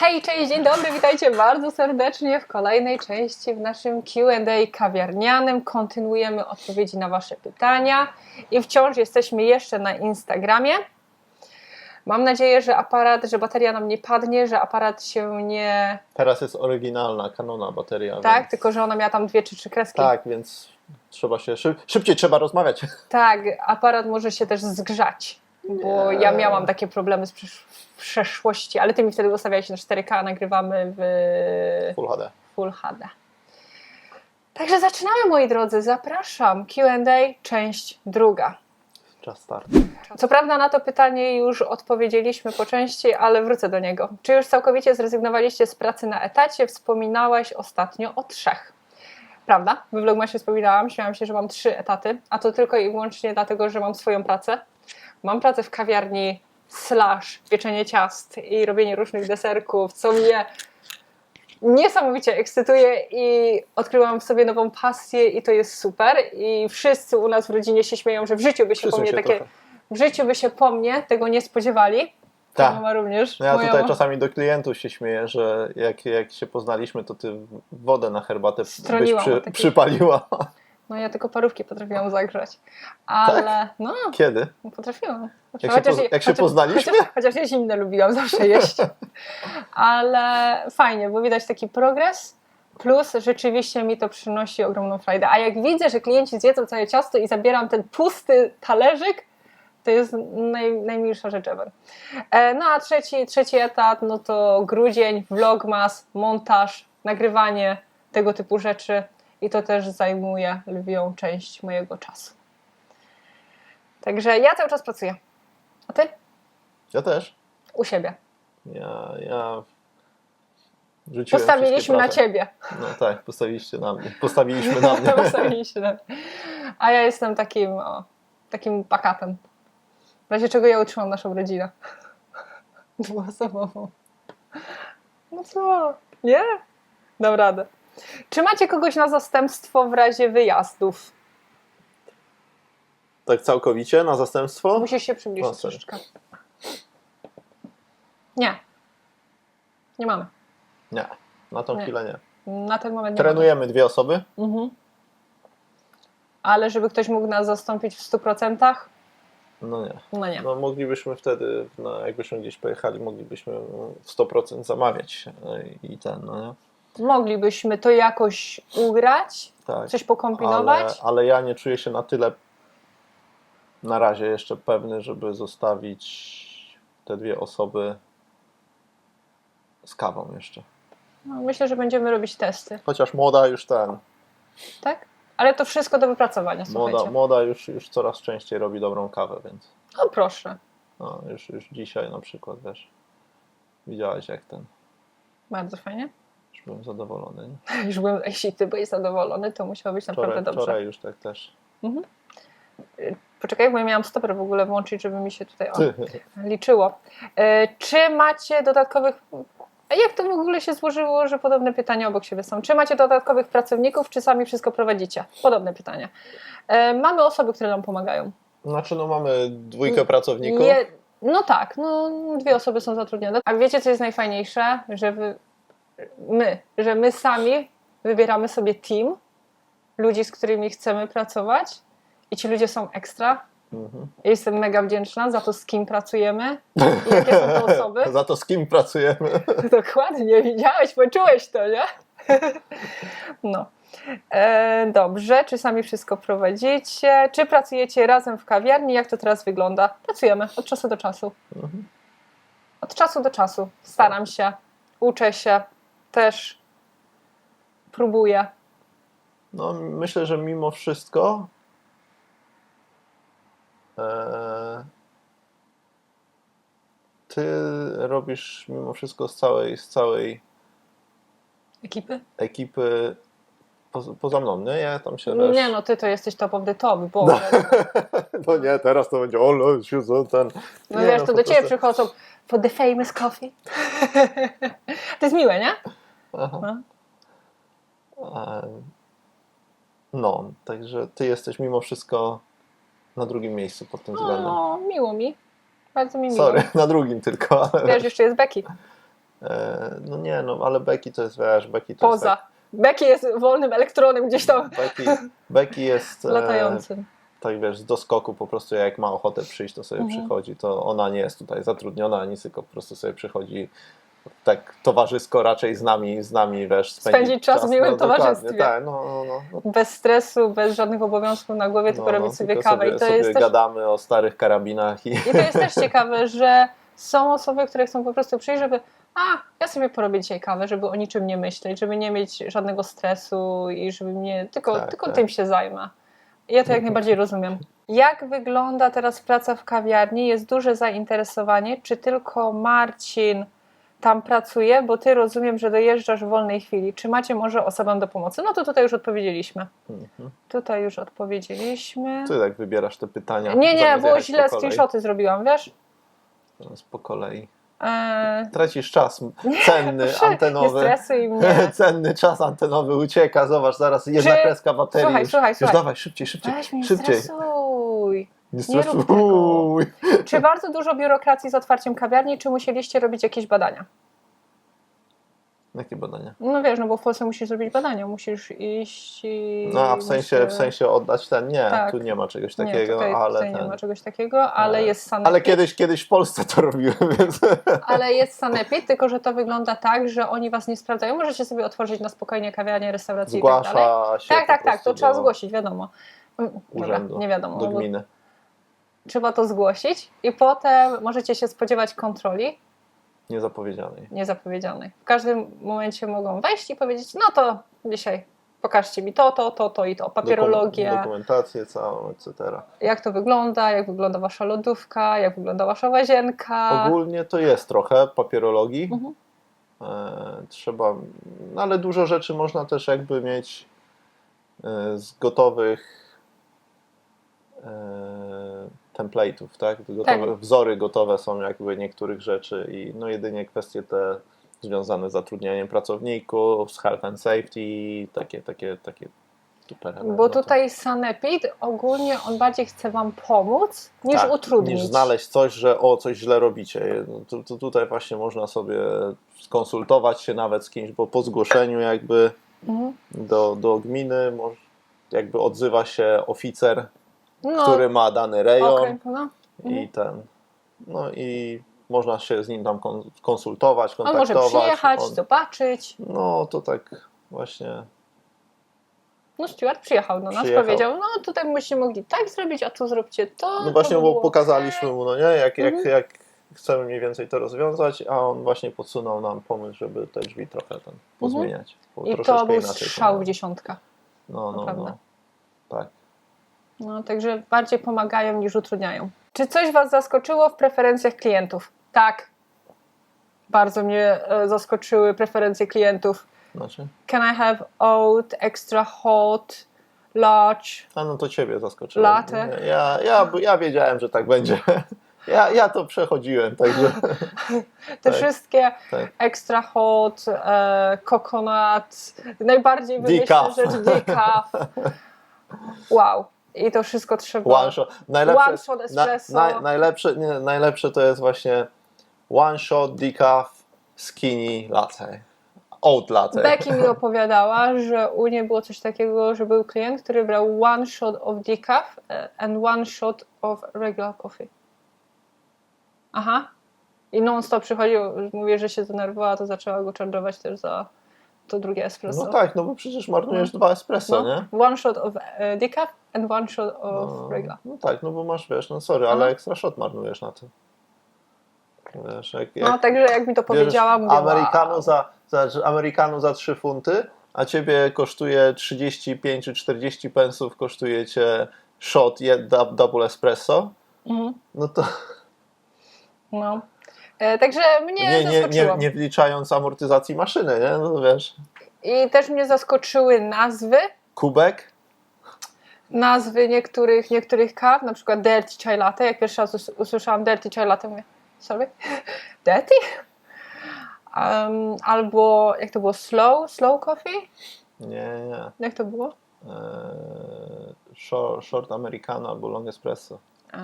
Hej, cześć, dzień dobry, witajcie bardzo serdecznie w kolejnej części w naszym Q&A kawiarnianym. Kontynuujemy odpowiedzi na Wasze pytania i wciąż jesteśmy jeszcze na Instagramie. Mam nadzieję, że aparat, że bateria nam nie padnie, że aparat się nie... Teraz jest oryginalna Canona bateria. Tak, więc... tylko że ona miała tam dwie czy trzy kreski. Tak, więc trzeba się szyb... szybciej trzeba rozmawiać. Tak, aparat może się też zgrzać, bo ja miałam takie problemy z w przeszłości, ale ty mi wtedy ustawiałeś na 4K, a nagrywamy w Full HD. Full HD. Także zaczynamy, moi drodzy. Zapraszam. QA, część druga. Czas start. Co prawda na to pytanie już odpowiedzieliśmy po części, ale wrócę do niego. Czy już całkowicie zrezygnowaliście z pracy na etacie? Wspominałaś ostatnio o trzech. Prawda? We vlogmasie wspominałam, śmiałam się, że mam trzy etaty, a to tylko i wyłącznie dlatego, że mam swoją pracę. Mam pracę w kawiarni slash pieczenie ciast i robienie różnych deserków, co mnie niesamowicie ekscytuje i odkryłam w sobie nową pasję i to jest super. I wszyscy u nas w rodzinie się śmieją, że w życiu by się po mnie się takie, trochę. w życiu by się po mnie tego nie spodziewali. Tak. Mama również. No ja tutaj ma- czasami do klientów się śmieję, że jak, jak się poznaliśmy, to ty wodę na herbatę byś Stroniłam przy, o taki- przypaliła. No ja tylko parówki potrafiłam zagrzać. Ale no, Kiedy? potrafiłam. Tak? Jak się poz- jak się poznaliśmy? Chociaż, chociaż ja zimne lubiłam zawsze jeść. Ale fajnie, bo widać taki progres. Plus rzeczywiście mi to przynosi ogromną frajdę. A jak widzę, że klienci zjedzą całe ciasto i zabieram ten pusty talerzyk, to jest naj, najmilsza rzecz ever. E, No a trzeci, trzeci etap, no to grudzień, vlogmas, montaż, nagrywanie tego typu rzeczy i to też zajmuje lwią część mojego czasu. Także ja cały czas pracuję. A ty? Ja też. U siebie. Ja, ja rzuciłem Postawiliśmy na ciebie. No tak, postawiliście na mnie. Postawiliśmy na mnie. Postawiliśmy na A ja jestem takim, o, takim backupem. W razie czego ja utrzymam naszą rodzinę. Dwuosobową. No co? Nie? Dam radę. Czy macie kogoś na zastępstwo w razie wyjazdów? Tak całkowicie na zastępstwo? Musisz się przybliżyć No, troszeczkę. Nie. Nie mamy. Nie, na tą Nie. chwilę nie. Na ten moment nie Trenujemy dwie osoby. mamy. Mhm. Ale żeby ktoś mógł nas zastąpić w 100%? No nie. No nie. No moglibyśmy wtedy, no, jakbyśmy gdzieś pojechali, moglibyśmy w 100% zamawiać e, i ten, no nie? Moglibyśmy to jakoś ugrać, Tak. coś pokombinować. Ale, ale ja nie czuję się na tyle na razie jeszcze pewny, żeby zostawić te dwie osoby z kawą jeszcze. No, myślę, że będziemy robić testy, Chociaż młoda już ten, tak? Ale to wszystko do wypracowania, słuchajcie. młoda, młoda już, już coraz częściej robi dobrą kawę, więc No proszę, no, już, już dzisiaj na przykład, wiesz, widziałeś jak ten, bardzo fajnie. już byłem zadowolony. Nie? Już byłem, jeśli ty byłeś zadowolony, to musiało być naprawdę Wczoraj, dobrze. wczoraj już tak też. Poczekaj, bo ja miałam stoper w ogóle włączyć, żeby mi się tutaj o, liczyło. E, czy macie dodatkowych... A jak to w ogóle się złożyło, że podobne pytania obok siebie są? Czy macie dodatkowych pracowników, czy sami wszystko prowadzicie? Podobne pytanie. E, mamy osoby, które nam pomagają. Znaczy no mamy dwójkę pracowników. No tak, no dwie osoby są zatrudnione. A wiecie, co jest najfajniejsze? Że wy, my, że my sami wybieramy sobie team ludzi, z którymi chcemy pracować i ci ludzie są ekstra. Mhm. Ja Jestem mega wdzięczna za to, z kim pracujemy i jakie są to osoby. Za to z kim pracujemy. Dokładnie, widziałeś, poczułeś to, nie? No. E, dobrze, czy sami wszystko prowadzicie? Czy pracujecie razem w kawiarni? Jak to teraz wygląda? Pracujemy od czasu do czasu. Mhm. Od czasu do czasu. Staram się, uczę się, też próbuję. No, myślę, że mimo wszystko ty robisz mimo wszystko z całej, z całej Ekipy? ekipy poza, poza mną, nie? Ja tam się wiesz, Nie no, ty to jesteś top of the top, bo no nie, teraz to będzie ole, siedzą ten. no Nie, wiesz, to po do ciebie przychodzą for the famous coffee. to jest miłe, nie? Aha. No. E, No, także ty jesteś mimo wszystko na drugim miejscu pod tym względem. O, miło mi. Bardzo mi miło. Sorry, na drugim tylko, ale Wiesz, jeszcze jest Becky. E, no nie, no ale Becky to jest, wiesz, Becky to Poza. jest Becky jest wolnym elektronem gdzieś tam tak, Becky, Becky jest e, latającym. tak wiesz, z doskoku po prostu jak ma ochotę przyjść, to sobie Mhm. przychodzi, to ona nie jest tutaj zatrudniona, ani tylko po prostu sobie przychodzi tak towarzysko raczej z nami, z nami wiesz, spędzić, Spędzić czas w miłym dokładnie, towarzystwie. Tak, no, no, no, no. Bez stresu, bez żadnych obowiązków na głowie, tylko No, robić no, sobie tylko kawę. I Sobie, to sobie jest też gadamy o starych karabinach i I to jest też ciekawe, że są osoby, które chcą po prostu przyjść, żeby a, ja sobie porobię dzisiaj kawę, żeby o niczym nie myśleć, żeby nie mieć żadnego stresu i żeby mnie, tylko, Tak, tylko tak. tym się zajmę. I ja to jak najbardziej rozumiem. Jak wygląda teraz praca w kawiarni? Jest duże zainteresowanie. Czy tylko Marcin tam pracuje? Bo ty rozumiem, że dojeżdżasz w wolnej chwili. Czy macie może osobę do pomocy? No to tutaj już odpowiedzieliśmy. Mhm. Tutaj już odpowiedzieliśmy. Ty tak wybierasz te pytania. Nie, nie, było źle, screenshoty zrobiłam, wiesz? Zamiast po kolei. Eee, Tracisz czas cenny, Proszę, antenowy. Nie stresuj mnie. Cenny czas antenowy ucieka, zobacz, zaraz jedna Czy- kreska baterii. Słuchaj, już, słuchaj, już słuchaj. dawaj, szybciej, szybciej, Weź mnie, szybciej. Nie nie stresuj. Czy bardzo dużo biurokracji z otwarciem kawiarni, czy musieliście robić jakieś badania? Jakie badania? No wiesz, no bo w Polsce musisz zrobić badania, musisz iść i... No a w sensie, w sensie oddać ten, nie, Tak. tu nie ma czegoś Nie, takiego, tutaj, ale tutaj nie ten, ma czegoś takiego, ale jest sanepid. ale kiedyś, kiedyś w Polsce to robiłem, więc Ale jest sanepid, tylko że to wygląda tak, że oni was nie sprawdzają. Możecie sobie otworzyć na spokojnie kawiarnię, restaurację i tak dalej. zgłasza się Tak, tak, tak, to trzeba zgłosić, wiadomo. Mm, Dobra, urzędu, nie wiadomo. do no bo gminy. Trzeba to zgłosić i potem możecie się spodziewać kontroli Niezapowiedzianej. niezapowiedzianej. W każdym momencie mogą wejść i powiedzieć, no to dzisiaj pokażcie mi to, to, to, to i to, papierologię, Dokum- dokumentację całą, etc. jak to wygląda, jak wygląda wasza lodówka, jak wygląda wasza łazienka. Ogólnie to jest trochę papierologii. Mhm. E, trzeba, no ale dużo rzeczy można też jakby mieć e, z gotowych e, template'ów, tak? Gotowe, Tak. Wzory gotowe są jakby niektórych rzeczy i no jedynie kwestie te związane z zatrudnianiem pracowników, z health and safety, takie, takie, takie super. Bo tutaj Sanepid ogólnie on bardziej chce wam pomóc niż utrudnić. Tak, Niż znaleźć coś, że o, coś źle robicie. Tu, tu, tutaj właśnie można sobie skonsultować się nawet z kimś, bo po zgłoszeniu jakby Mhm. do, do gminy jakby odzywa się oficer, No, który ma dany rejon okręg, no. i ten, no i można się z nim tam kon- konsultować, On może kontaktować. przyjechać, On- zobaczyć. No to tak właśnie No Stuart przyjechał do nas, Przyjechał. powiedział, no tutaj byście mogli tak zrobić, a tu zróbcie to. No właśnie, to by bo było pokazaliśmy mu, no nie, jak, jak, Mhm. jak chcemy mniej więcej to rozwiązać, a on właśnie podsunął nam pomysł, żeby te drzwi trochę ten pozmieniać. bo Mhm. I to był inaczej strzał w miało. dziesiątkę. No, no, naprawdę. no. Tak. No, także bardziej pomagają niż utrudniają. Czy coś Was zaskoczyło w preferencjach klientów? Tak. Bardzo mnie e, zaskoczyły preferencje klientów. Znaczy? Can I have oat, extra hot, large? A no to ciebie zaskoczyło. Latte. Ja, ja, ja wiedziałem, że tak będzie. Ja, ja to przechodziłem, także Te Tak, wszystkie tak. extra hot, e, coconut, najbardziej wymyślna Decaf. rzecz decaf. Wow. I to wszystko trzeba. one shot. Najlepsze, One shot espresso. Na, najlepsze, nie, najlepsze to jest właśnie one shot decaf skinny latte. Oat latte. Becky mi opowiadała, że u niej było coś takiego, że był klient, który brał one shot of decaf e, and one shot of regular coffee. Aha. I non-stop przychodził, mówię, że się zdenerwowała, to zaczęła go charge'ować też za to drugie espresso. No tak, no bo przecież marnujesz dwa espresso, nie? No, one shot of e, decaf and one shot of No, regular. no tak, no bo masz, wiesz, no sorry, ale Aha. ekstra shot marnujesz na tym. Wiesz, jak, No jak także jak mi to powiedziała, mówię, Amerykano wow. za, za, Amerykano za 3 funty, a ciebie kosztuje 35 czy 40 pensów, kosztuje cię shot double espresso, Mhm. no to No. E, także mnie nie, nie, zaskoczyło. nie, nie wliczając amortyzacji maszyny, nie? No wiesz, I też mnie zaskoczyły nazwy, kubek, nazwy niektórych, niektórych kaw, na przykład Dirty Chai Latte. Jak pierwszy raz us- usłyszałam Dirty Chai Latte, mówię, sorry? Dirty? Um, albo, jak to było, Slow? Slow Coffee? nie, nie, Jak to było? eee, short, short americano albo long espresso, A,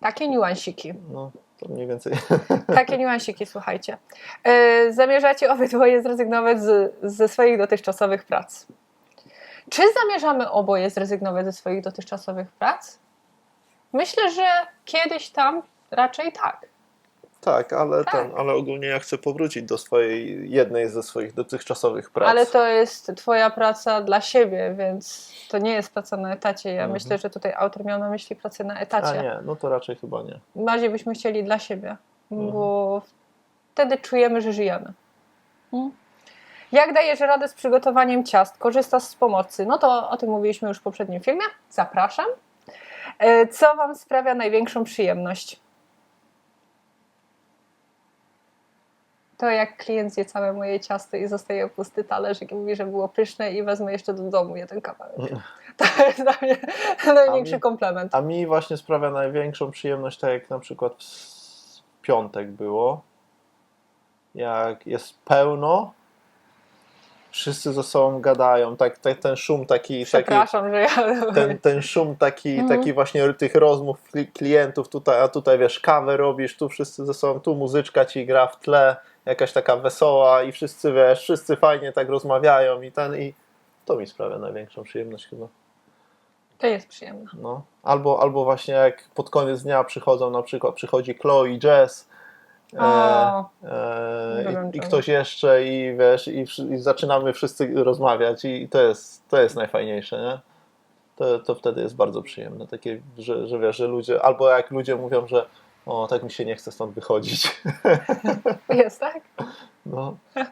takie niuansiki. no. To mniej więcej. Takie niuansiki, słuchajcie. E, Zamierzacie obydwoje zrezygnować z, ze swoich dotychczasowych prac. Czy zamierzamy oboje zrezygnować ze swoich dotychczasowych prac? Myślę, że kiedyś tam raczej tak. Tak, ale, Tak. Ten, ale ogólnie ja chcę powrócić do swojej, jednej ze swoich dotychczasowych prac. Ale to jest Twoja praca dla siebie, więc to nie jest praca na etacie. Ja Mhm. myślę, że tutaj autor miał na myśli pracę na A etacie. nie, no to raczej chyba nie. Bardziej byśmy chcieli dla siebie, Mhm. bo wtedy czujemy, że żyjemy. Mm. Jak dajesz radę z przygotowaniem ciast? Korzystasz z pomocy? No to o tym mówiliśmy już w poprzednim filmie. Zapraszam. E, Co Wam sprawia największą przyjemność? To jak klient zje całe moje ciasto i zostaje pusty talerz i mówi, że było pyszne i wezmę jeszcze do domu jeden kawałek. To jest dla mnie największy mi- komplement. A mi właśnie sprawia największą przyjemność, tak jak na przykład w piątek było, jak jest pełno, wszyscy ze sobą gadają, tak, tak ten szum taki, taki Przepraszam, że ja... ten, ten szum taki, Mhm. taki właśnie tych rozmów kli- klientów tutaj, a tutaj wiesz, kawę robisz, tu wszyscy ze sobą, tu muzyczka ci gra w tle, jakaś taka wesoła i wszyscy wiesz, wszyscy fajnie tak rozmawiają i ten i to mi sprawia największą przyjemność chyba. To jest przyjemne. No. Albo, albo właśnie jak pod koniec dnia przychodzą na przykład, przychodzi Chloe, Jazz e, O, e, Uwielbiam i, i ktoś jeszcze i wiesz, i, i zaczynamy wszyscy rozmawiać i to jest, to jest najfajniejsze, nie? To, to wtedy jest bardzo przyjemne, takie, że, że wiesz, że ludzie, albo jak ludzie mówią, że o, tak mi się nie chce stąd wychodzić. jest, tak? No.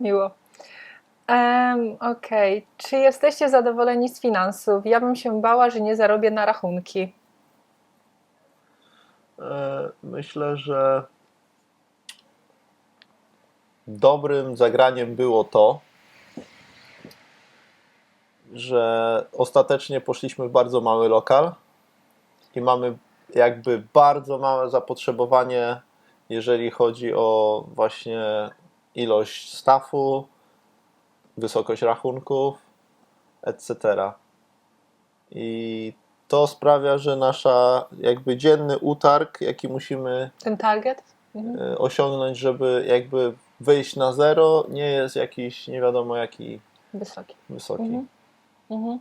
Miło. Em, Okej. Czy jesteście zadowoleni z finansów? Ja bym się bała, że nie zarobię na rachunki. E, Myślę, że dobrym zagraniem było to, że ostatecznie poszliśmy w bardzo mały lokal i mamy jakby bardzo małe zapotrzebowanie, jeżeli chodzi o właśnie ilość stafu, wysokość rachunków, etc. I to sprawia, że nasza jakby dzienny utarg, jaki musimy Ten target? Mhm. e, osiągnąć, żeby jakby wyjść na zero, nie jest jakiś nie wiadomo jaki Wysoki. wysoki. Mhm. Mhm.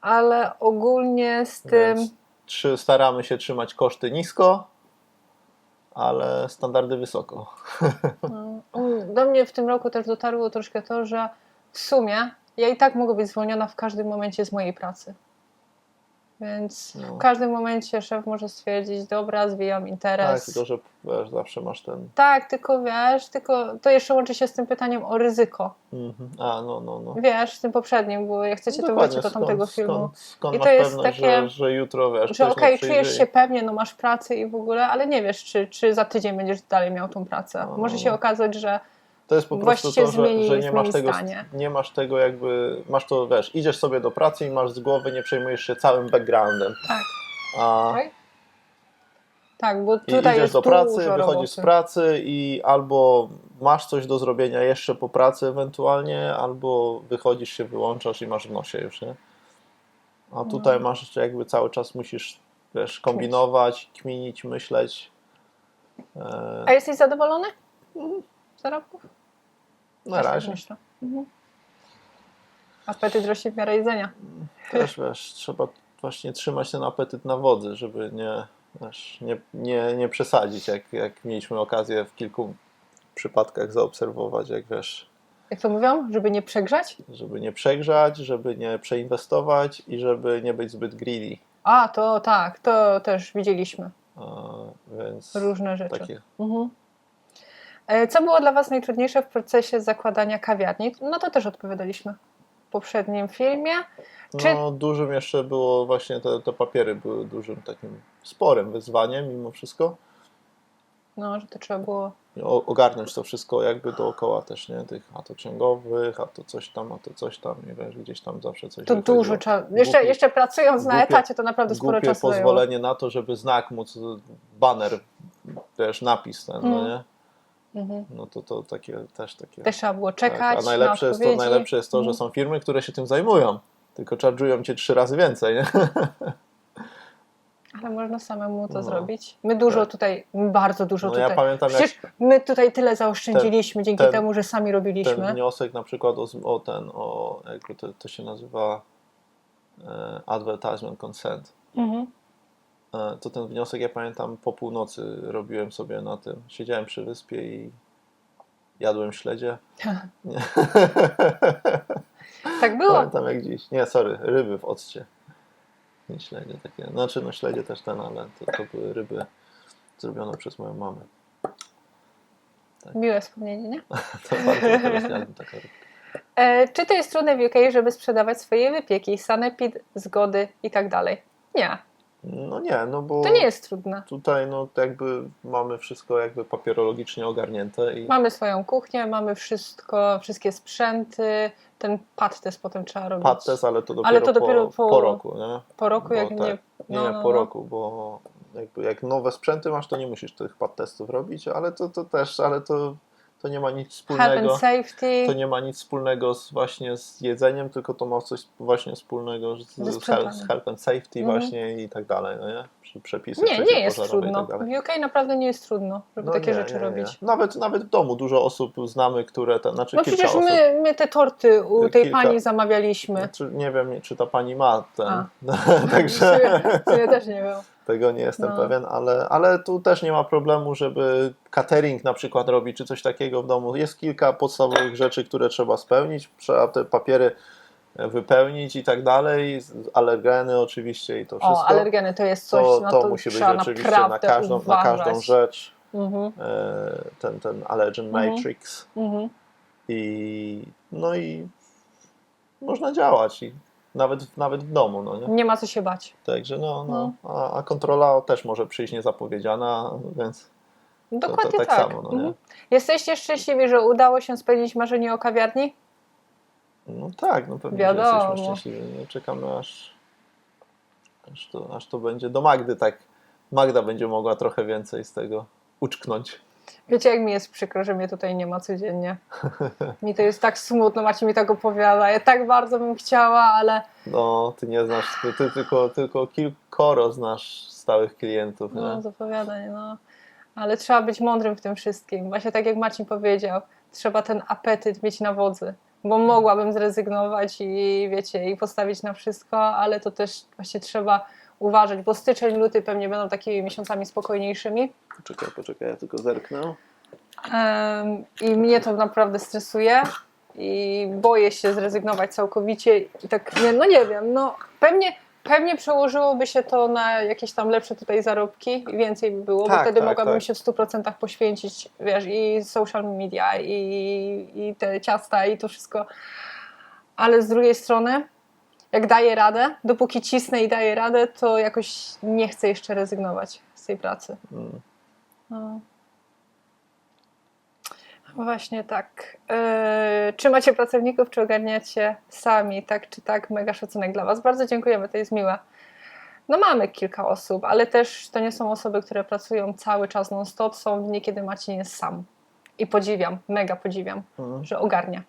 Ale ogólnie z tym. Więc trzy, staramy się trzymać koszty nisko, ale standardy wysoko. No, Do mnie w tym roku też dotarło troszkę to, że w sumie ja i tak mogę być zwolniona w każdym momencie z mojej pracy. Więc No. w każdym momencie szef może stwierdzić, dobra, zwijam Tak, interes. tylko że wiesz, zawsze masz ten. Tak, tylko wiesz, tylko to jeszcze łączy się z tym pytaniem o ryzyko. Mhm. A, no, no, no. Wiesz, z tym poprzednim, bo jak chcecie, to Dokładnie, wiecie do tamtego skąd, filmu. Skąd, skąd I to jest pewność, takie, że, że jutro wiesz, Że okej, czujesz przyjdzie się pewnie, no masz pracę i w ogóle, ale nie wiesz, czy, czy za tydzień będziesz dalej miał tą pracę. No, Może no, się no. okazać, że To jest po prostu to, że, że nie masz tego, zdanie. nie masz tego jakby, masz to, wiesz, idziesz sobie do pracy i masz z głowy, nie przejmujesz się całym backgroundem. tak. A. Tak, bo I tutaj idziesz jest do pracy, wychodzisz z pracy i albo masz coś do zrobienia jeszcze po pracy ewentualnie, albo wychodzisz się, wyłączasz i masz w nosie już, nie? A tutaj No. masz jakby cały czas musisz, wiesz, kombinować, kminić, myśleć. E, A jesteś zadowolony? z Zarobków? Na razie myślę. Mhm. Apetyt rośnie w miarę jedzenia. też, wiesz, trzeba właśnie trzymać ten apetyt na wodzy, żeby nie, wiesz, nie, nie, nie przesadzić, jak, jak mieliśmy okazję w kilku przypadkach zaobserwować, jak wiesz, Jak to mówią? Żeby nie przegrzać? żeby nie przegrzać, żeby nie przeinwestować i żeby nie być zbyt greedy. A, to tak, to też widzieliśmy E, Więc różne rzeczy. takie. Mhm. E, Co było dla Was najtrudniejsze w procesie zakładania kawiarni? No to też odpowiadaliśmy w poprzednim filmie. Czy- No, dużym jeszcze było właśnie te, te papiery były dużym takim sporym wyzwaniem mimo wszystko. No, że to trzeba było. O, ogarnąć to wszystko jakby dookoła też, nie? Tych a to księgowych, a to coś tam, a to coś tam, nie wiesz, gdzieś tam zawsze coś To dużo trzeba. Jeszcze, jeszcze pracując na głupie- etacie, to naprawdę sporo czasu zajęło. pozwolenie na to, żeby znak móc, baner, wiesz, napis ten, no Mm. nie? Mhm. No to to takie też takie. Też trzeba było Tak, czekać. a najlepsze na jest, to, najlepsze jest to, że Mhm. są firmy, które się tym zajmują, tylko charge'ują cię trzy razy więcej, nie? Ale można samemu to No. zrobić. My dużo Tak. tutaj, bardzo dużo No tutaj. ja pamiętam Przecież jak my tutaj tyle zaoszczędziliśmy dzięki ten- temu, że sami ten robiliśmy. wniosek na przykład o, o ten, o jakby to, to się nazywa e, advertisement consent. Mhm. E, to ten wniosek ja pamiętam po północy robiłem sobie na tym. Siedziałem przy wyspie i jadłem śledzie. Tak było. Pamiętam jak dziś. Nie, sorry, ryby w occie. Nie śledzie takie. Znaczy, no śledzie też ten, ale to, to były ryby zrobione przez moją mamę. Miłe wspomnienie, nie? To bardzo jadłem taka rybka. E, czy to jest trudne w UK, żeby sprzedawać swoje wypieki, sanepid, zgody i tak dalej? Nie, No nie, no bo to nie jest trudne. tutaj no jakby mamy wszystko jakby papierologicznie ogarnięte i Mamy swoją kuchnię, mamy wszystko, wszystkie sprzęty, ten pad test potem trzeba robić. pad test, ale to dopiero, Ale to dopiero po, po- po roku, nie? Po roku, Bo jak tak, nie... No, nie, no, po no. roku, bo jakby jak nowe sprzęty masz, to nie musisz tych pad testów robić, ale to, to też, ale to, to nie ma nic wspólnego. To nie ma nic wspólnego z, właśnie z jedzeniem, tylko to ma coś właśnie wspólnego z, z, z health and safety Mhm. właśnie i tak dalej, no nie? Przepisy Nie, nie jest i trudno. tak. W UK naprawdę nie jest trudno, żeby No takie nie, rzeczy nie, nie. robić. Nawet, nawet w domu dużo osób znamy, które, te, znaczy No przecież osób. my, my te torty u tej Kilka- pani zamawialiśmy. Znaczy, nie wiem, czy ta pani ma ten. Także Ja też nie wiem. Tego nie jestem No. pewien, ale, ale tu też nie ma problemu, żeby catering na przykład robić, czy coś takiego w domu. Jest kilka podstawowych rzeczy, które trzeba spełnić. Trzeba te papiery wypełnić i tak dalej. Alergeny oczywiście i to wszystko. O, alergeny to jest coś, to, na to to musi być oczywiście na każdą, na każdą rzecz. Mhm, e, Ten, ten allergen Mhm. matrix. mhm. I no i można działać i nawet, nawet w domu, no nie? Nie ma co się bać. Także no, no. A, a kontrola też może przyjść niezapowiedziana, więc Dokładnie to, to tak, tak. samo, no Mhm. nie? Jesteście szczęśliwi, że udało się spełnić marzenie o kawiarni? No tak, no pewnie, Wiadomo. jesteśmy szczęśliwi. No, czekamy aż, aż, to, aż to będzie do Magdy, tak Magda będzie mogła trochę więcej z tego uczknąć. Wiecie, jak mi jest przykro, że mnie tutaj nie ma codziennie. Mi to jest tak smutno, Macie mi tak opowiada. Ja tak bardzo bym chciała, ale No, ty nie znasz, ty, ty tylko, tylko kilkoro znasz stałych klientów, nie? no, z opowiadań, no. Ale trzeba być mądrym w tym wszystkim. Właśnie tak jak Marcin powiedział, trzeba ten apetyt mieć na wodzy. Bo mogłabym zrezygnować i wiecie, i postawić na wszystko, ale to też właśnie trzeba uważać, bo styczeń, luty pewnie będą takimi miesiącami spokojniejszymi. Poczekaj, poczekaj, ja tylko zerknę. I mnie to naprawdę stresuje i boję się zrezygnować całkowicie i tak, nie, no nie wiem, no pewnie, pewnie przełożyłoby się to na jakieś tam lepsze tutaj zarobki i więcej by było, bo Tak, wtedy tak, mogłabym tak. się w 100% poświęcić, wiesz, i social media i, i te ciasta i to wszystko, ale z drugiej strony jak daję radę, dopóki cisnę i daję radę, to jakoś nie chcę jeszcze rezygnować z tej pracy. Mm. No. Właśnie tak. Yy, czy macie pracowników, czy ogarniacie sami? Tak czy tak? Mega szacunek dla Was. Bardzo dziękujemy, to jest miłe. No mamy kilka osób, ale też to nie są osoby, które pracują cały czas non-stop. Są dni, kiedy Maciej jest sam. I podziwiam, mega podziwiam, Mm. że ogarnia.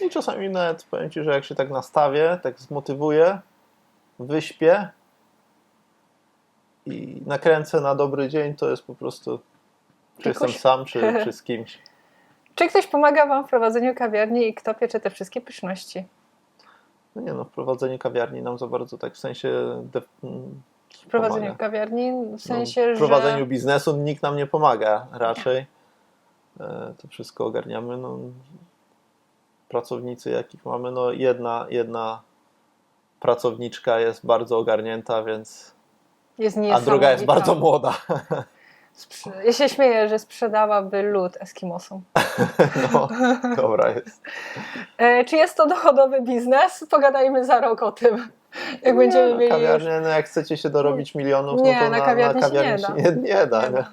I czasami nawet powiem Ci, że jak się tak nastawię, tak zmotywuję, wyśpię i nakręcę na dobry dzień, to jest po prostu czy Jakoś- jestem sam, czy, czy z kimś. Czy ktoś pomaga Wam w prowadzeniu kawiarni i kto piecze te wszystkie pyszności? No nie no, wprowadzenie kawiarni nam za bardzo tak w sensie de, W prowadzeniu pomaga. kawiarni, w No, sensie, w prowadzeniu że... biznesu nikt nam nie pomaga raczej. E, To wszystko ogarniamy. No, pracownicy jakich mamy, no jedna, jedna pracowniczka jest bardzo ogarnięta, więc a druga jest bardzo młoda. Ja się śmieję, że sprzedałaby lód Eskimosom. No, dobra jest. E, czy jest to dochodowy biznes? Pogadajmy za rok o tym. Jak będziemy nie, no, mieli już... kawiarnie, no jak chcecie się dorobić milionów, Nie, no to na na, kawiarni na się nie się da. nie, nie da. Nie Nie da.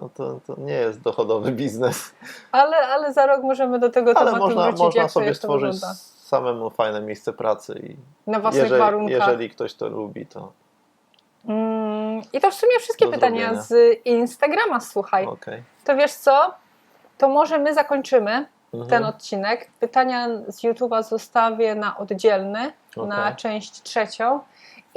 To, to, to nie jest dochodowy biznes. ale, ale za rok możemy do tego Ale tematu można, wrócić, można jak to, sobie to stworzyć wygląda. samemu fajne miejsce pracy i Na własnych jeżeli, warunkach. jeżeli ktoś to lubi, to Mm, I to w sumie wszystkie pytania zrobienia. z Instagrama, słuchaj. okej. To wiesz co? To może my zakończymy Mhm. ten odcinek. Pytania z YouTube'a zostawię na oddzielny, na Okej. część trzecią.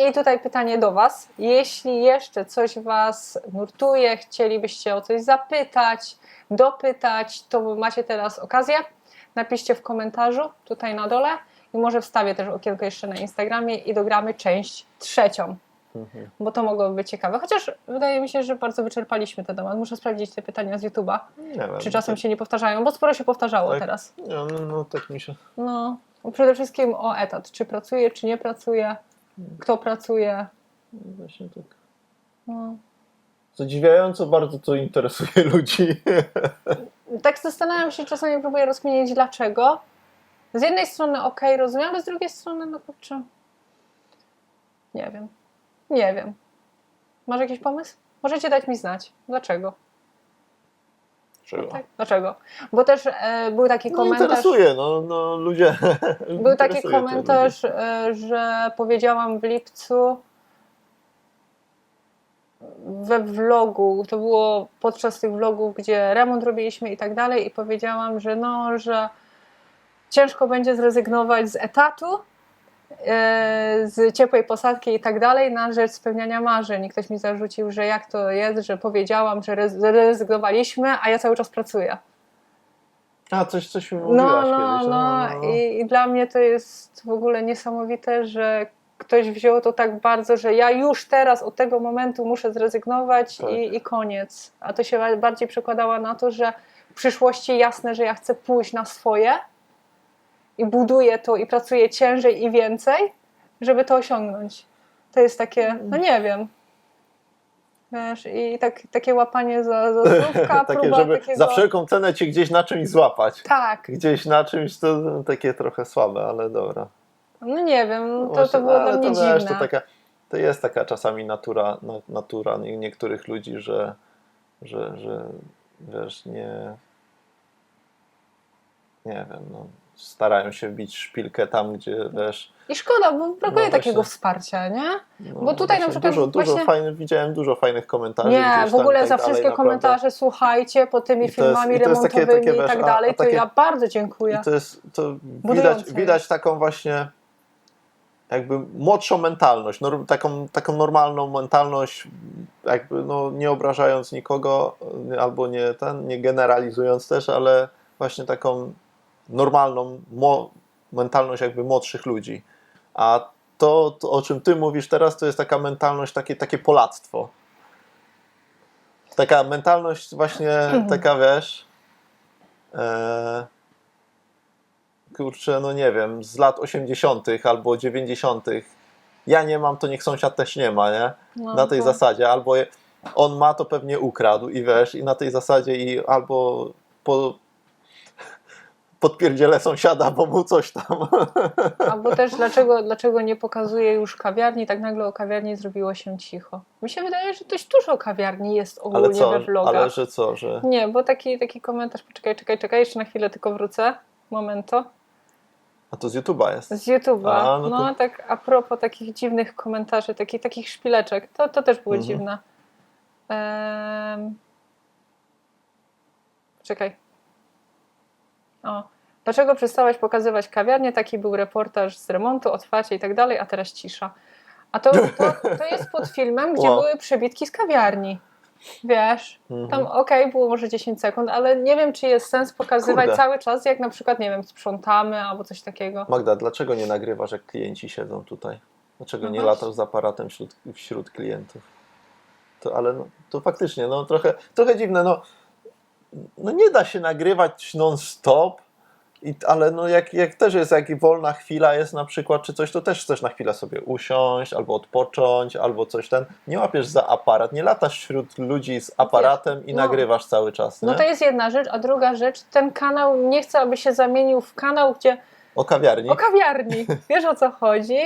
I tutaj pytanie do Was. Jeśli jeszcze coś Was nurtuje, chcielibyście o coś zapytać, dopytać, to macie teraz okazję. Napiszcie w komentarzu tutaj na dole i może wstawię też okienko jeszcze na Instagramie i dogramy część trzecią, Mhm. bo to mogłoby być ciekawe. Chociaż wydaje mi się, że bardzo wyczerpaliśmy ten temat. Muszę sprawdzić te pytania z YouTube'a, Nie wiem. czy czasem tak, się nie powtarzają, bo sporo się powtarzało Tak. teraz. Nie, no, no tak mi się. No, przede wszystkim o etat. Czy pracuje, czy nie pracuje, kto pracuje. Właśnie tak. No. Zadziwiająco bardzo to interesuje ludzi. Tak zastanawiam się, czasami próbuję rozkminić dlaczego. Z jednej strony ok, rozumiem, ale z drugiej strony, no kurczę, nie wiem. Nie wiem. Masz jakiś pomysł? Możecie dać mi znać. Dlaczego? Czego? Tak? Dlaczego? Bo też e, był taki No komentarz. interesuje, no, no ludzie. Był taki komentarz, e, że powiedziałam w lipcu we vlogu, to było podczas tych vlogów, gdzie remont robiliśmy i tak dalej i powiedziałam, że no, że ciężko będzie zrezygnować z etatu, z ciepłej posadki i tak dalej na rzecz spełniania marzeń. I ktoś mi zarzucił, że jak to jest, że powiedziałam, że rez- zrezygnowaliśmy, a ja cały czas pracuję. A, coś, coś mi No, mówiłaś no, kiedyś. no. I, I dla mnie to jest w ogóle niesamowite, że ktoś wziął to tak bardzo, że ja już teraz od tego momentu muszę zrezygnować Tak. i, i koniec. A to się bardziej przekładała na to, że w przyszłości jasne, że ja chcę pójść na swoje i buduję to i pracuję ciężej i więcej, żeby to osiągnąć. To jest takie, no nie wiem. Wiesz, i tak, takie łapanie za, za słówka, takie, próba żeby takiego... za wszelką cenę cię gdzieś na czymś złapać. Tak, Gdzieś na czymś to takie trochę słabe, ale dobra. no nie wiem, to, Właśnie, to było dla mnie to, wiesz, dziwne. to, taka, to jest taka czasami natura, na, natura nie- niektórych ludzi, że, że, że wiesz, nie nie wiem, no, starają się wbić szpilkę tam, gdzie wiesz. I szkoda, bo brakuje No takiego wsparcia, nie? No, Bo tutaj na przykład dużo, dużo właśnie- fajnych, widziałem dużo fajnych komentarzy. Nie, w ogóle tak za dalej, wszystkie naprawdę. komentarze, słuchajcie, pod tymi I to jest- filmami i to takie- remontowymi takie, i tak a- dalej, a to takie- ja bardzo dziękuję. I to jest, to widać, widać taką właśnie jakby młodszą mentalność, norm, taką, taką normalną mentalność, jakby no, nie obrażając nikogo, nie- albo nie ten, nie generalizując też, ale właśnie taką normalną mentalność jakby młodszych ludzi. A to, to, o czym ty mówisz teraz, to jest taka mentalność, takie, takie polactwo. Taka mentalność właśnie, taka wiesz, e, kurczę, no nie wiem, z lat 80. albo 90. Ja nie mam, to niech sąsiad też nie ma, nie? No, Na tej to- zasadzie, albo on ma, to pewnie ukradł i wiesz, i na tej zasadzie i albo po, podpierdzielę sąsiada, bo mu coś tam. Albo też dlaczego, dlaczego nie pokazuje już kawiarni, tak nagle o kawiarni zrobiło się cicho. Mi się wydaje, że dość dużo kawiarni jest Ale ogólnie co, we vlogach. ale że co, że... Nie, bo taki, taki komentarz, poczekaj, czekaj, czekaj, jeszcze na chwilę tylko wrócę. Momento. A to z YouTube'a jest. Z YouTube'a. A, No, no to- tak a propos takich dziwnych komentarzy, takich, takich szpileczek, to, to też było Mhm. dziwne. Czekaj. O. Dlaczego przestałeś pokazywać kawiarnię? Taki był reportaż z remontu, otwarcie i tak dalej, a teraz cisza. A to, to, to jest pod filmem, gdzie Wow. były przebitki z kawiarni. Wiesz, Mhm. tam okej, było może 10 sekund, ale nie wiem, czy jest sens pokazywać Kurde. cały czas, jak na przykład, nie wiem, sprzątamy albo coś takiego. Magda, dlaczego nie nagrywasz, jak klienci siedzą tutaj? Dlaczego No nie właśnie. latasz z aparatem wśród, wśród klientów? To, ale no, to faktycznie, no trochę, trochę dziwne, no, no nie da się nagrywać non-stop, i, ale no jak, jak też jest jak wolna chwila jest na przykład, czy coś, to też chcesz na chwilę sobie usiąść, albo odpocząć, albo coś ten, nie łapiesz za aparat, nie latasz wśród ludzi z aparatem i no. nagrywasz cały czas, nie? No to jest jedna rzecz, a druga rzecz, ten kanał nie chcę, aby się zamienił w kanał, gdzie O kawiarni. o kawiarni. Wiesz o co chodzi?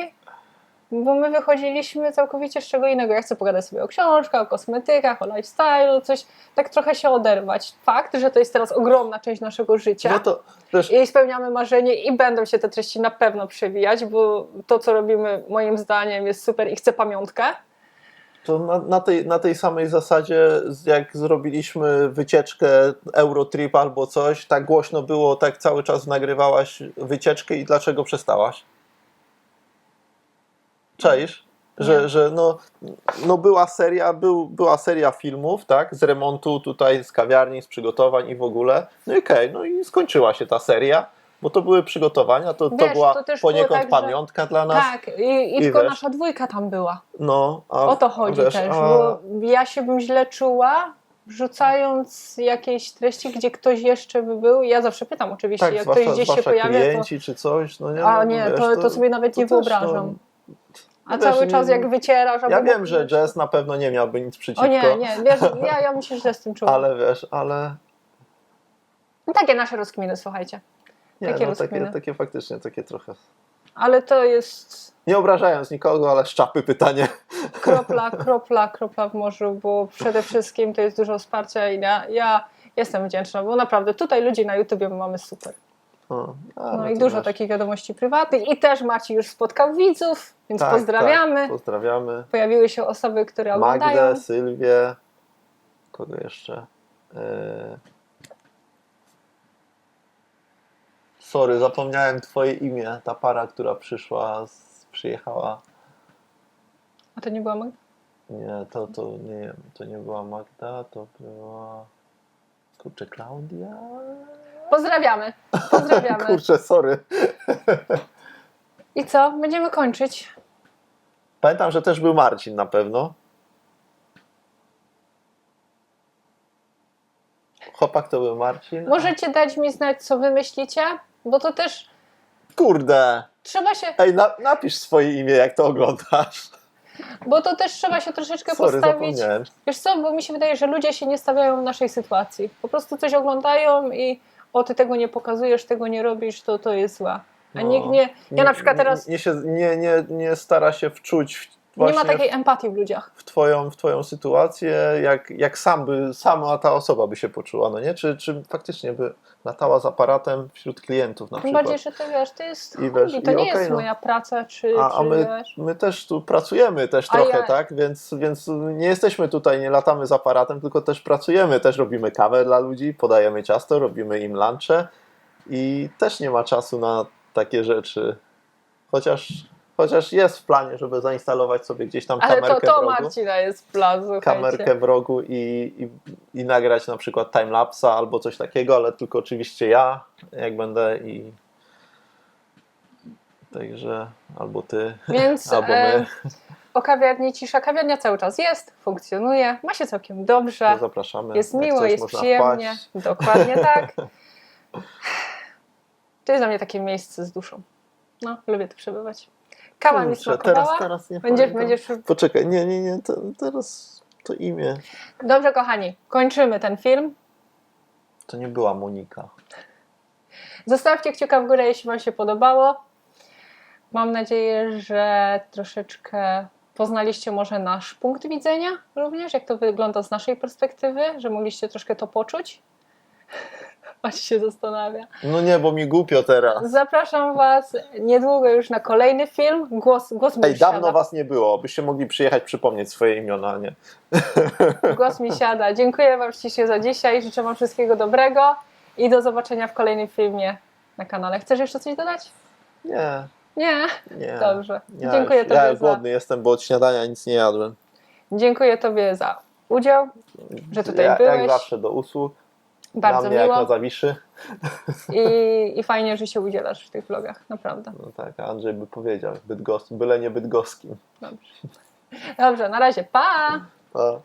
Bo my wychodziliśmy całkowicie z czego innego. Ja chcę pogadać sobie o książkach, o kosmetykach, o lifestyle'u, coś tak trochę się oderwać. Fakt, że to jest teraz ogromna część naszego życia. No to, wiesz, I spełniamy marzenie i będą się te treści na pewno przewijać, bo to, co robimy, moim zdaniem, jest super i chcę pamiątkę. To na, na, tej, na tej samej zasadzie, jak zrobiliśmy wycieczkę Eurotrip albo coś, tak głośno było, tak cały czas nagrywałaś wycieczkę i dlaczego przestałaś? Czaisz? Że, Nie. że no, no była seria, był, była seria filmów, tak, z remontu tutaj, z kawiarni, z przygotowań i w ogóle. No i okej, no i skończyła się ta seria, bo to były przygotowania, to, to Wiesz, była to też było poniekąd tak, że- pamiątka dla nas. Tak, i, i, tylko wiesz- nasza dwójka tam była. No, a, O to chodzi wiesz, też, a- bo ja się bym źle czuła, wrzucając jakieś treści, gdzie ktoś jeszcze by był. Ja zawsze pytam oczywiście, Tak, jak zwłaszcza, ktoś gdzieś się pojawia, to... czy coś, no nie, A no, nie, to, to sobie nawet to nie też, no, wyobrażam. A wiesz, cały czas jak wycierasz... albo Ja wiem, że jazz na pewno nie miałby nic przeciwko, O nie, nie, wiesz, ja, ja bym się źle z tym czuła. ale wiesz, ale No Takie nasze rozkminy, słuchajcie. nie, Takie no, takie, takie faktycznie, takie trochę. Ale to jest Nie obrażając nikogo, ale szczapy pytanie. kropla, kropla, kropla w morzu, bo przede wszystkim to jest dużo wsparcia i ja, ja jestem wdzięczna, bo naprawdę tutaj ludzi na YouTubie mamy super. No, No i dużo takich wiadomości prywatnych i też Maciej już spotkał widzów, więc Tak, pozdrawiamy. Tak, pozdrawiamy. Pojawiły się osoby, które oglądają. Magdę, Sylwię. Kogo jeszcze? E, Sorry, zapomniałem twoje imię. Ta para, która przyszła, z, przyjechała. A to nie była Magda? Nie, to, to nie to nie była Magda, to była. Kurczę, Klaudia? Pozdrawiamy. Pozdrawiamy. Kurczę, sorry. I co? Będziemy kończyć. Pamiętam, że też był Marcin na pewno. Chłopak to był Marcin. Możecie dać mi znać, co wy myślicie, bo to też Kurde! trzeba się, Ej, na, napisz swoje imię, jak to oglądasz. bo to też trzeba się troszeczkę Sorry, postawić. zapomniałem. Wiesz co, bo mi się wydaje, że ludzie się nie stawiają w naszej sytuacji. Po prostu coś oglądają i o, ty tego nie pokazujesz, tego nie robisz, to to jest złe. A No. nikt nie, ja na przykład teraz Nie, się, nie, nie, nie stara się wczuć w, nie ma takiej empatii w ludziach. w, twoją, w twoją sytuację, jak, jak sam by, sama ta osoba by się poczuła, no nie? Czy, czy faktycznie by latała z aparatem wśród klientów na Tym przykład. bardziej, że to wiesz, to jest I wiesz, to i nie okej, jest no. moja praca, czy, A, a czy my, wiesz. my też tu pracujemy też A trochę, ja- tak? Więc, więc nie jesteśmy tutaj, nie latamy z aparatem, tylko też pracujemy, też robimy kawę dla ludzi, podajemy ciasto, robimy im lunche i też nie ma czasu na takie rzeczy. Chociaż, chociaż jest w planie, żeby zainstalować sobie gdzieś tam Ale to, kamerkę to w rogu. Marcina jest plan, słuchajcie. Kamerkę w rogu i, i, i nagrać na przykład timelapsa albo coś takiego, ale tylko oczywiście ja, jak będę i także albo ty, Więc albo e, my. o kawiarni cisza. Kawiarnia cały czas jest, funkcjonuje, ma się całkiem dobrze. To zapraszamy. Jest miło, coś, jest przyjemnie. wpaść. Dokładnie tak. To jest dla mnie takie miejsce z duszą. No, lubię tu przebywać. Kawa mi smakowała. teraz, teraz nie Będziesz, pamiętam. będziesz... Poczekaj, nie, nie, nie, to, teraz to imię. Dobrze, kochani, kończymy ten film. To nie była Monika. Zostawcie kciuka w górę, jeśli Wam się podobało. Mam nadzieję, że troszeczkę poznaliście może nasz punkt widzenia również, jak to wygląda z naszej perspektywy, że mogliście troszkę to poczuć. Aż się zastanawia. No nie, bo mi głupio teraz. Zapraszam Was niedługo już na kolejny film. Głos, głos mi Ej, już dawno siada. was nie było, byście mogli przyjechać przypomnieć swoje imiona, nie? Głos mi siada. Dziękuję Wam ślicznie za dzisiaj. Życzę Wam wszystkiego dobrego i do zobaczenia w kolejnym filmie na kanale. Chcesz jeszcze coś dodać? Nie, Nie. nie. Dobrze. Ja, Dziękuję już- Tobie Ja za... głodny jestem, bo od śniadania nic nie jadłem. Dziękuję Tobie za udział, że tutaj ja, byłeś. Jak zawsze do usług. Bardzo mnie jak miło na zawiszy. I, i fajnie, że się udzielasz w tych vlogach, naprawdę. No tak, Andrzej by powiedział, bydgos, byle nie bydgoskim. Dobrze. Dobrze, na razie, pa! Pa.